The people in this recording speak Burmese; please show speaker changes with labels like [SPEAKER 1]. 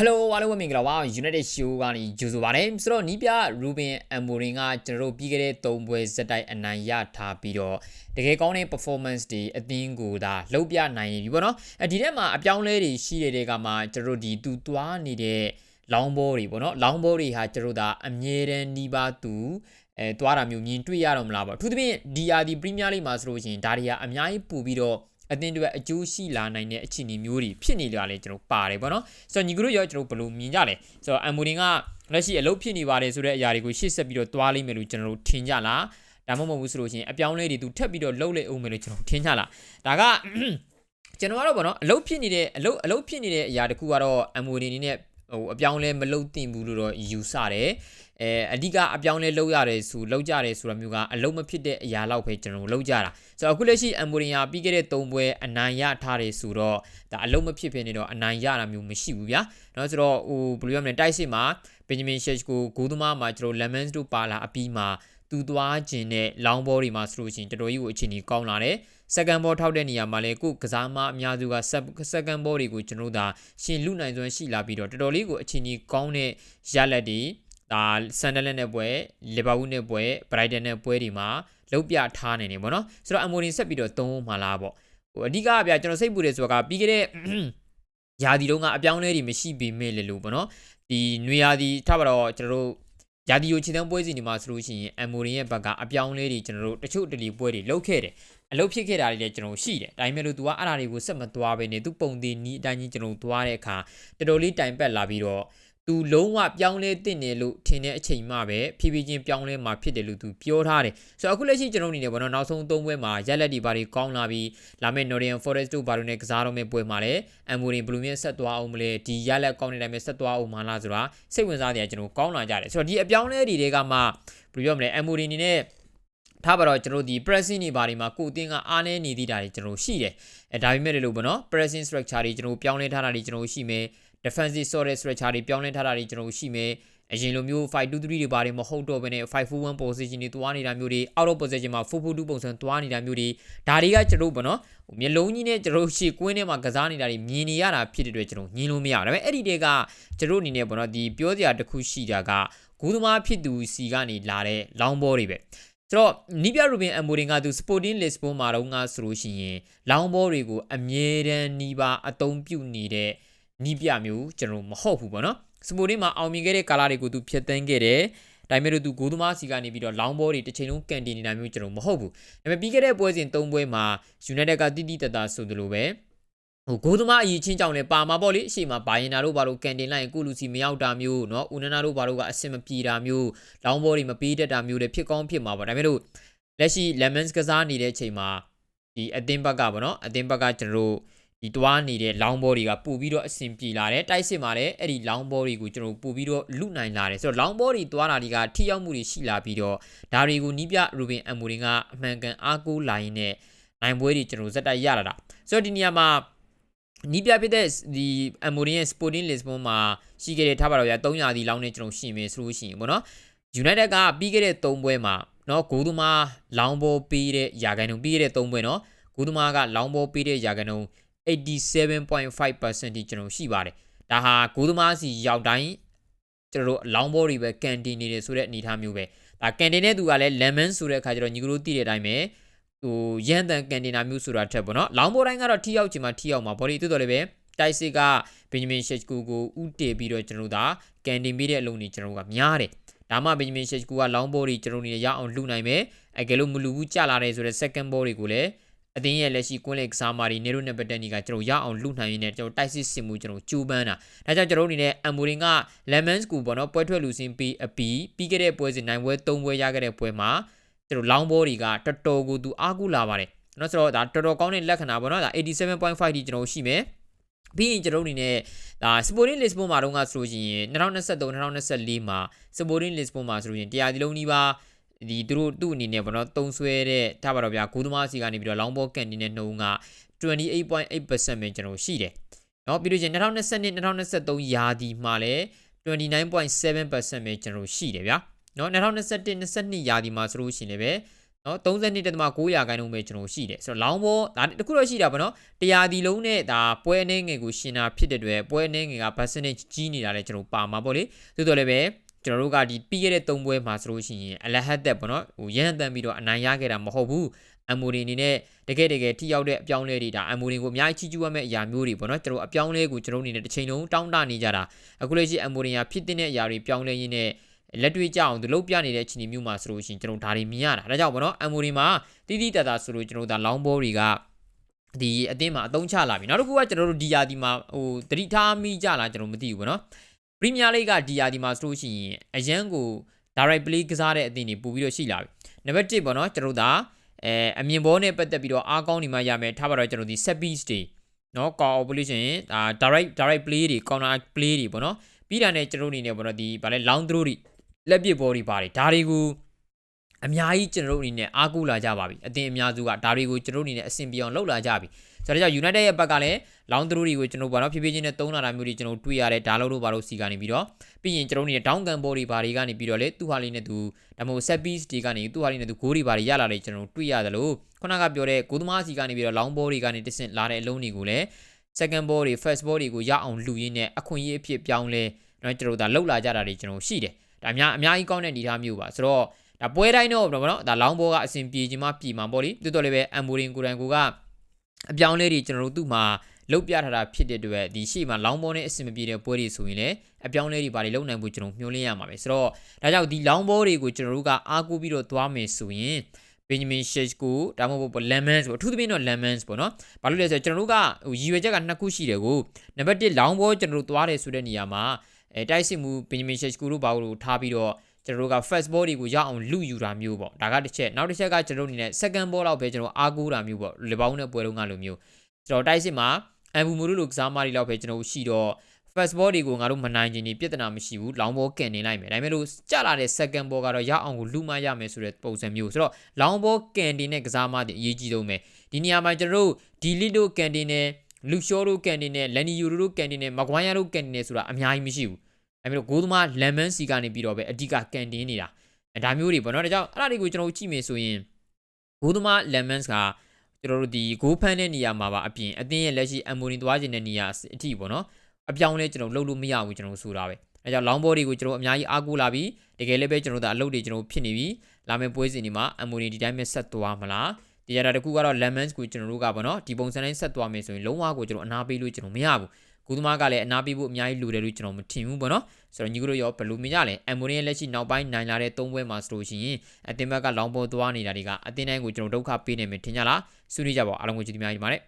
[SPEAKER 1] Hello အားလုံးပဲမင်္ဂလာပါ United Show ကနေကြိုဆိုပါရစေဆိုတော့နီးပြ Ruben Amorim ကကျွန်တော်တို့ပြီးခဲ့တဲ့၃ပွဲဇက်တိုက်အနိုင်ရထားပြီးတော့တကယ်ကောင်းတဲ့ performance တွေအသင်းကိုဒါလှုပ်ပြနိုင်ပြီပေါ့နော်အဲဒီထဲမှာအပြောင်းလဲတွေရှိတဲ့တဲကမှကျွန်တော်တို့ဒီသူသွားနေတဲ့လောင်းဘောတွေပေါ့နော်လောင်းဘောတွေဟာကျွန်တော်တို့ဒါအမြဲတမ်းနီးပါးသူအဲသွားတာမျိုးမြင်တွေ့ရတော့မလားပေါ့အထူးသဖြင့် DRD Premier League မှာဆိုလို့ရှိရင်ဒါတွေကအများကြီးပူပြီးတော့ အသင်းတွေအကျိုးရှိလာနိုင်တဲ့အခြေအနေမျိုးတွေဖြစ်နေကြတယ်ကျွန်တော်ပါတယ်ပေါ့နော်ဆိုတော့ညီကတို့ရောကျွန်တော်ဘယ်လိုမြင်ကြလဲဆိုတော့အမ်မိုဒင်ကလက်ရှိအလုပ်ဖြစ်နေပါတယ်ဆိုတဲ့အရာတွေကိုရှေ့ဆက်ပြီးတော့တွားလိမ့်မယ်လို့ကျွန်တော်တို့ထင်ကြလားဒါမှမဟုတ်ဘူးဆိုလို့ရှိရင်အပြောင်းလဲတွေသူထပ်ပြီးတော့လှုပ်လိုက်အောင်မယ်လို့ကျွန်တော်ထင်ကြလားဒါကကျွန်တော်ကတော့ဗောနော်အလုပ်ဖြစ်နေတဲ့အလုပ်အလုပ်ဖြစ်နေတဲ့အရာတခုကတော့အမ်မိုဒင်နေနဲ့ ဟိုအပြောင်းလဲမလုပ်သင့်ဘူးလို့တော့ယူဆတယ်အဲအဓိကအပြောင်းလဲလုပ်ရတယ်ဆိုလုပ်ကြတယ်ဆိုတာမျိုးကအလုံးမဖြစ်တဲ့အရာလောက်ပဲကျွန်တော်လုပ်ကြတာဆိုတော့အခုလက်ရှိအမ်မိုရီယာပြီးခဲ့တဲ့၃ပွဲအနိုင်ရထားတယ်ဆိုတော့ဒါအလုံးမဖြစ်ဖြစ်နေတော့အနိုင်ရတာမျိုးမရှိဘူးဗျာเนาะဆိုတော့ဟိုဘယ်လိုရမလဲတိုက်စစ်မှာဘင်ဂျမင်ရှက်ကိုဂိုးသမားမှာကျွန်တော်လက်မန်စ်တို့ပါလာအပြီးမှာ သူသွားခြင်းနဲ့လောင်းဘောတွေမှာဆိုလို့ရှိရင်တော်တော်ကြီးကိုအခြေအနေကောင်းလာတယ်စက္ကန့်ဘောထောက်တဲ့နေရာမှာလည်းကိုကစားမအများစုကစက္ကန့်ဘောတွေကိုကျွန်တော်တို့ဒါရှင်လူနိုင်စွမ်းရှိလာပြီးတော့တော်တော်လေးကိုအခြေအနေကောင်းတဲ့ရလက်တွေဒါဆန်ဒလန်နဲ့ပွဲလီဗာပူးနဲ့ပွဲဘရိုက်တန်နဲ့ပွဲတွေမှာလုံးပြထားနေနေပေါ့နော်ဆိုတော့အမိုရင်ဆက်ပြီးတော့သုံးမှလားပေါ့ဟိုအဓိကကဗျာကျွန်တော်စိတ်ပူတယ်ဆိုတော့ကပြီးခဲ့တဲ့ယာဒီတုန်းကအပြောင်းလဲတွေမရှိပေမဲ့လေလို့ပေါ့နော်ဒီနွေယာဒီထားပါတော့ကျွန်တော်တို့ ယာဒီယိုခြေတန်းပွဲစီနေမှာဆိုလို့ရှိရင်အမိုရင်ရဲ့ဘက်ကအပြောင်းလဲတွေကျွန်တော်တို့တချို့တလီပွဲတွေလုပ်ခဲ့တယ်အလုပ်ဖြစ်ခဲ့တာတွေလည်းကျွန်တော်ရှိတယ်ဒါပေမဲ့လို့ तू ကအဲ့ဒါတွေကိုဆက်မသွားဘဲနေသူပုံသေးနီးအတိုင်းကြီးကျွန်တော်သွားတဲ့အခါတော်တော်လေးတိုင်ပတ်လာပြီးတော့ သူလုံးဝပြောင်းလဲတင်တယ်လို့ထင်တဲ့အချိန်မှပဲဖြည်းဖြည်းချင်းပြောင်းလဲမှာဖြစ်တယ်လို့သူပြောထားတယ်ဆိုတော့အခုလက်ရှိကျွန်တော်အနေနဲ့ဘောနော်နောက်ဆုံးသုံးပွဲမှာရက်လက်ဒီဘာတွေကောင်းလာပြီးလာမယ့် Northern Forest တို့ဘာလို့ ਨੇ ကစားတော့မယ့်ပွဲမှာလည်းအမ်မိုရင်ဘလူးမြင့်ဆက်သွားအောင်မလဲဒီရက်လက်ကောင်းနေတိုင်းပဲဆက်သွားအောင်မလားဆိုတာစိတ်ဝင်စားတယ်ကျွန်တော်ကောင်းလာကြတယ်ဆိုတော့ဒီအပြောင်းလဲတွေတွေကမှဘယ်လိုပြောမလဲအမ်မိုရင်နေနဲ့ထားပါတော့ကျွန်တော်ဒီ pressing တွေဘာတွေမှာကိုအတင်းကအားနည်းနေသေးတာတွေကျွန်တော်ရှိတယ်အဲဒါပေမဲ့လည်းလို့ပေါ့နော် pressing structure တွေကျွန်တော်ပြောင်းလဲထားတာတွေကျွန်တော်ရှိမယ် defensive ဆိုတဲ့ structure တွေပြောင်းလဲထားတာတွေကျွန်တော်ရှိမယ်အရင်လိုမျိုး523တွေဘာတွေမဟုတ်တော့ဘဲနဲ့541 position တွေတွားနေတာမျိုးတွေ out of position မှာ442ပုံစံတွားနေတာမျိုးတွေဒါတွေကကျွန်တော်ဗောနော်မျိုးလုံးကြီးနဲ့ကျွန်တော်ရှေ့ကွင်းထဲမှာကစားနေတာတွေမြင်နေရတာဖြစ်တဲ့အတွက်ကျွန်တော်ညင်လို့မရဘူးဒါပေမဲ့အဲ့ဒီတွေကကျွန်တော်အနေနဲ့ဗောနော်ဒီပြောစရာတစ်ခုရှိတာကဂူးသမားဖြစ်သူစီကနေလာတဲ့လောင်းဘောတွေပဲဆိုတော့နီးပြရူဘင်အမိုရင်ကသူ Sporting Lisbon မှာတော့ငါဆိုလို့ရှိရင်လောင်းဘောတွေကိုအမြဲတမ်းနီးပါအသုံးပြုနေတဲ့ နီးပြမျိုးကျွန်တော်မဟုတ်ဘူးပေါ့နော်စပိုတင်းမှာအောင်မြင်ခဲ့တဲ့ကာလာတွေကိုသူဖျက်သိမ်းခဲ့တယ်ဒါပေမဲ့လို့သူဂိုးသမားစီကနေပြီးတော့လောင်းဘောတွေတစ်ချိန်လုံးကန်တင်နေတာမျိုးကျွန်တော်မဟုတ်ဘူးဒါပေမဲ့ပြီးခဲ့တဲ့ပွဲစဉ်၃ပွဲမှာ United ကတိတိတတ်တာဆိုသလိုပဲဟိုဂိုးသမားအရေးချင်းကြောင့်လည်းပါမှာပေါ့လေအရှိမဘာရင်နာတို့ဘာလို့ကန်တင်လိုက်ရင်ကုလူစီမရောက်တာမျိုးเนาะဦးနနာတို့ဘာလို့ကအဆင်မပြေတာမျိုးလောင်းဘောတွေမပေးတတ်တာမျိုးတွေဖြစ်ကောင်းဖြစ်မှာပေါ့ဒါပေမဲ့လို့လက်ရှိ Lemons ကစားနေတဲ့အချိန်မှာဒီအသင်းဘက်ကပေါ့နော်အသင်းဘက်ကကျွန်တော်တို့ ဒီတွားနေတဲ့ long ball တွေကပို့ပြီးတော့အဆင်ပြေလာတယ်တိုက်စစ်မှာလည်းအဲ့ဒီ long ball တွေကိုကျွန်တော်ပို့ပြီးတော့လုနိုင်လာတယ်ဆိုတော့ long ball တွေတွားတာတွေကထိရောက်မှုတွေရှိလာပြီးတော့ဒါတွေကိုနီးပြ Ruben Amorim ကအမှန်ကန်အားကိုးလာရင်းနဲ့နိုင်ပွဲတွေကျွန်တော်ဇက်တိုက်ရလာတာဆိုတော့ဒီနေရာမှာနီးပြဖြစ်တဲ့ဒီ Amorim ရဲ့ Sporting Lisbon မှာရှိခဲ့တဲ့ထားပါတော့ဗျာ300ဒီလောင်းနဲ့ကျွန်တော်ရှင်မယ်ဆိုလို့ရှိရင်ပေါ့နော် United ကပြီးခဲ့တဲ့3ပွဲမှာနော်ဂိုးသမားလောင်းဘောပေးတဲ့ယာကန်ုံပြီးခဲ့တဲ့3ပွဲနော်ဂိုးသမားကလောင်းဘောပေးတဲ့ယာကန်ုံ 87.5%ဒီကျွန်တော်ရှိပါတယ်ဒါဟာဂိုးသမားစီရောက်တိုင်းကျွန်တော်တို့လောင်းဘောတွေပဲကန်တင်နေတယ်ဆိုတဲ့အနေအထားမျိုးပဲဒါကန်တင်တဲ့သူကလည်း lemon ဆိုတဲ့အခါကျတော့ညီကတို့သိတဲ့အတိုင်းပဲဟိုရန်တန်ကန်တင်တာမျိုးဆိုတာထက်ပေါ့နော်လောင်းဘောတိုင်းကတော့ထိရောက်ချင်မှထိရောက်မှာဘော်ဒီတိုးတော်လည်းပဲတိုက်စစ်ကဘင်ဂျမင်ရှက်ကူကိုဥတေပြီးတော့ကျွန်တော်တို့ဒါကန်တင်ပေးတဲ့အလုံးတွေကျွန်တော်တို့ကများတယ်ဒါမှဘင်ဂျမင်ရှက်ကူကလောင်းဘောတွေကျွန်တော်တို့ရအောင်လှူနိုင်မယ်အကယ်လို့မလူဘူးကြလာတယ်ဆိုတဲ့ second ball တွေကိုလည်း အသင်းရဲ့လက်ရှိကွင်းလက်ကစားမာရီနေရိုနဲ့ပတ်သက်နေကကျွန်တော်ရအောင်လူနိုင်ရင်းနဲ့ကျွန်တော်တိုက်စစ်စင်မှုကျွန်တော်ကြိုးပမ်းတာဒါကြောင့်ကျွန်တော်အနေနဲ့အမ်မိုရင်က lemon school ပေါ့နော်ပွဲထွက်လူစင်းပြီးအပီပြီးခဲ့တဲ့ပွဲစဉ်နိုင်ပွဲ၃ပွဲရခဲ့တဲ့ပွဲမှာကျွန်တော်လောင်းဘောတွေကတော်တော်ကိုသူအားကူလာပါတယ်နော်ဆိုတော့ဒါတော်တော်ကောင်းတဲ့လက္ခဏာပေါ့နော်ဒါ87.5ဒီကျွန်တော်ရှိမယ်ပြီးရင်ကျွန်တော်အနေနဲ့ဒါ Sporting Lisbon မှာတော့ကဆိုရင်2023 2024မှာ Sporting Lisbon မှာဆိုရင်တရားဒီလုံးနီးပါး ဒီသူတို့သူ့အနေနဲ့ပေါ့နော်တုံဆွဲတဲ့ထားပါတော့ဗျာဂိုးသမားစီကနေပြီးတော့လောင်းဘောကန်နေတဲ့နှုံက28.8%ပဲကျွန်တော်ရှိတယ်เนาะပြီးလို့ချင်း2022 2023ယာဒီမှာလည်း29.7%ပဲကျွန်တော်ရှိတယ်ဗျာเนาะ2021 22ယာဒီမှာဆိုလို့ရှိရင်လည်းပဲ နော်32.9ရာခိုင်နှုန်းပဲကျွန်တော်ရှိတယ်ဆိုတော့လောင်းဘောဒါတခုတော့ရှိတာပေါ့နော်တရားဒီလုံးနဲ့ဒါပွဲအနေငယ်ကိုရှင်တာဖြစ်တဲ့အတွက်ပွဲအနေငယ်က percentage ကြီးနေတာလည်းကျွန်တော်ပါမှာပေါ့လေသို့တော်လည်းပဲ ကျွန်တော်တို့ကဒီပြီးခဲ့တဲ့၃ပွဲမှာဆိုလို့ရှိရင်အလဟတ်သက်ပေါ့နော်ဟိုရဟန်တန်ပြီးတော့အနိုင်ရခဲ့တာမဟုတ်ဘူးအမိုရီအနေနဲ့တကယ်တကယ်ထိရောက်တဲ့အပြောင်းလဲတွေဒါအမိုရီကိုအများကြီးချီးကျူးရမယ့်အရာမျိုးတွေပေါ့နော်ကျွန်တော်အပြောင်းလဲကိုကျွန်တော်အနေနဲ့တစ်ချိန်လုံးတောင်းတနေကြတာအခုလက်ရှိအမိုရီကဖြစ်တဲ့အရာတွေပြောင်းလဲရင်းနဲ့လက်တွေ့ကြအောင်သူလုပ်ပြနေတဲ့အခြေအနေမျိုးမှာဆိုလို့ရှိရင်ကျွန်တော်ဒါတွေမြင်ရတာဒါကြောင့်ပေါ့နော်အမိုရီမှာတီးတီးတတာဆိုလို့ကျွန်တော်ဒါလောင်းဘောတွေကဒီအတင်းမှာအသုံးချလာပြီနောက်တစ်ခုကကျွန်တော်တို့ဒီယာဒီမှာဟိုတတိထားမိကြလားကျွန်တော်မသိဘူးပေါ့နော် ပရီးမီးယားလိကဒီယာဒီမှာဆိုလို့ရှိရင်အရန်ကို direct play ကစားတဲ့အသင်းတွေပို့ပြီးတော့ရှိလာပြီနံပါတ်1ပေါ့နော်ကျွန်တော်တို့ဒါအဲအမြင်ဘောနဲ့ပတ်သက်ပြီးတော့အားကောင်းနေမှရမယ်ထားပါတော့ကျွန်တော်ဒီ set piece တွေနော် call operation ဒါ direct direct play တွေ counter play တွေပေါ့နော်ပြီးတာနဲ့ကျွန်တော်အနေနဲ့ပေါ့နော်ဒီဗာလဲ long throw တွေလက်ပစ်ဘောတွေပါတယ်ဒါတွေကိုအများကြီးကျွန်တော်တို့အနေနဲ့အားကိုးလာကြပါပြီအသင်းအများစုကဒါတွေကိုကျွန်တော်တို့အနေနဲ့အဆင်ပြေအောင်လုပ်လာကြပြီ ဆိုတော့ကြောင့် United ရဲ့ဘက်ကလည်း long throw တွေကိုကျွန်တော်ဘာလို့ဖြည်းဖြည်းချင်းနဲ့သုံးလာတာမျိုးတွေကျွန်တော်တွေ့ရတယ်ဒါလို့လို့ဘာလို့စီကနေပြီးတော့ပြီးရင်ကျွန်တော်တို့နေတဲ့ down gun ball တွေဘာတွေကနေပြီးတော့လေသူ့ဟာလေးနဲ့သူဒါမှမဟုတ် set piece တွေကနေသူ့ဟာလေးနဲ့သူ goal တွေဘာတွေရလာတယ်ကျွန်တော်တွေ့ရတယ်လို့ခုနကပြောတဲ့ကိုသမားစီကနေပြီးတော့ long ball တွေကနေတဆင့်လာတဲ့အလုံးတွေကိုလည်း second ball တွေ first ball တွေကိုရအောင်လှူရင်းနဲ့အခွင့်အရေးအဖြစ်ပြောင်းလဲတော့ကျွန်တော်တို့ဒါလှုပ်လာကြတာတွေကျွန်တော်ရှိတယ်ဒါအများအများကြီးကောင်းတဲ့အနေအထားမျိုးပါဆိုတော့ဒါပွဲတိုင်းတော့ဘောနော်ဒါလောင်းဘောကအဆင်ပြေခြင်းမှပြည်မှာပေါ့လေတိုးတော်လည်းပဲအမ်ဘိုရင်ကိုရန်ကိုက အပြောင်းလဲတွေကျွန်တော်တို့သူ့မှာလုတ်ပြထားတာဖြစ်တဲ့အတွက်ဒီရှေ့မှာလောင်းဘောနဲ့အဆင်မပြေတဲ့ပွဲတွေဆိုရင်လည်းအပြောင်းလဲတွေဘာတွေလုပ်နိုင်ဖို့ကျွန်တော်မျှော်လင့်ရမှာပဲဆိုတော့ဒါကြောင့်ဒီလောင်းဘောတွေကိုကျွန်တော်တို့ကအားကိုးပြီးတော့သွားမယ်ဆိုရင် Benjamin Sheshko ဒါမှမဟုတ် Lemons ပေါ့အထူးသဖြင့်တော့ Lemons ပေါ့နော်။ဘာလို့လဲဆိုတော့ကျွန်တော်တို့ကဟိုရည်ရွယ်ချက်ကနှစ်ခုရှိတယ်ကိုနံပါတ်1လောင်းဘောကျွန်တော်တို့သွားတယ်ဆိုတဲ့နေရာမှာအဲတိုက်စစ်မှု Benjamin Sheshko တို့ဘာလို့ထားပြီးတော့ ကျွန်တော်တို့က first ball တွေကိုရအောင်လူယူတာမျိုးပေါ့ဒါကတစ်ချက်နောက်တစ်ချက်ကကျွန်တော်တို့အနေနဲ့ second ball လောက်ပဲကျွန်တော်အားကိုးတာမျိုးပေါ့လေပေါင်းနဲ့ပွဲလုံးကလိုမျိုးကျွန်တော်တိုက်စစ်မှာအမ်ဘူမူရူလိုကစားမတွေလောက်ပဲကျွန်တော်ရှိတော့ first ball တွေကိုငါတို့မနိုင်ချင်နေပြဿနာမရှိဘူးလောင်းဘောကန်နေလိုက်မယ်ဒါပေမဲ့လို့ကြလာတဲ့ second ball ကတော့ရအောင်ကိုလူမရမယ်ဆိုတဲ့ပုံစံမျိုးဆိုတော့လောင်းဘောကန်တင်တဲ့ကစားမတွေအရေးကြီးဆုံးပဲဒီနေရာမှာကျွန်တော်တို့ဒီလီတို့ကန်တင်နဲ့လူရှောတို့ကန်တင်နဲ့လန်နီယူတို့ကန်တင်နဲ့မကွိုင်းယာတို့ကန်တင်နဲ့ဆိုတာအများကြီးမရှိဘူး အဲမျိုးဂိုးသမား lemon စီကနေပြီးတော့ပဲအဓိကကန်တင်းနေတာအဲဒါမျိုးတွေပေါ့နော်ဒါကြောင့်အဲ့ဒါတွေကိုကျွန်တော်တို့ကြည့်မယ်ဆိုရင်ဂိုးသမား lemons ကကျွန်တော်တို့ဒီဂိုးဖန်းတဲ့နေရာမှာပါအပြင်အသင်းရဲ့လက်ရှိအမိုနီသွားခြင်းတဲ့နေရာအထိပေါ့နော်အပြောင်းလဲကျွန်တော်လှုပ်လို့မရဘူးကျွန်တော်ဆိုတာပဲအဲကြောင့် long ball တွေကိုကျွန်တော်အများကြီးအားကိုးလာပြီးတကယ်လည်းပဲကျွန်တော်တို့အလုပ်တွေကျွန်တော်ဖြစ်နေပြီလာမယ့်ပွဲစဉ်ဒီမှာအမိုနီဒီတိုင်းပဲဆက်သွားမလားဒီကြတာတခုကတော့ lemons ကိုကျွန်တော်တို့ကပေါ့နော်ဒီပုံစံတိုင်းဆက်သွားမယ်ဆိုရင်လုံးဝကိုကျွန်တော်အနာပေးလို့ကျွန်တော်မရဘူး ကုသမားကလည်းအနာပေးဖို့အများကြီးလိုတယ်လို့ကျွန်တော်မထင်ဘူးပေါ့နော်ဆိုတော့ညီတို့ရောဘယ်လိုမြင်ကြလဲအမ်မိုနီရဲ့လက်ရှိနောက်ပိုင်းနိုင်လာတဲ့၃ပွဲမှာဆိုလို့ရှိရင်အတင်ဘက်ကလောင်ပေါ်သွားနေတာတွေကအတင်းတိုင်းကိုကျွန်တော်ဒုက္ခပေးနေမယ်ထင်ကြလားဆွေးနွေးကြပါအားလုံးကိုကျေးဇူးများကြီးပါတယ်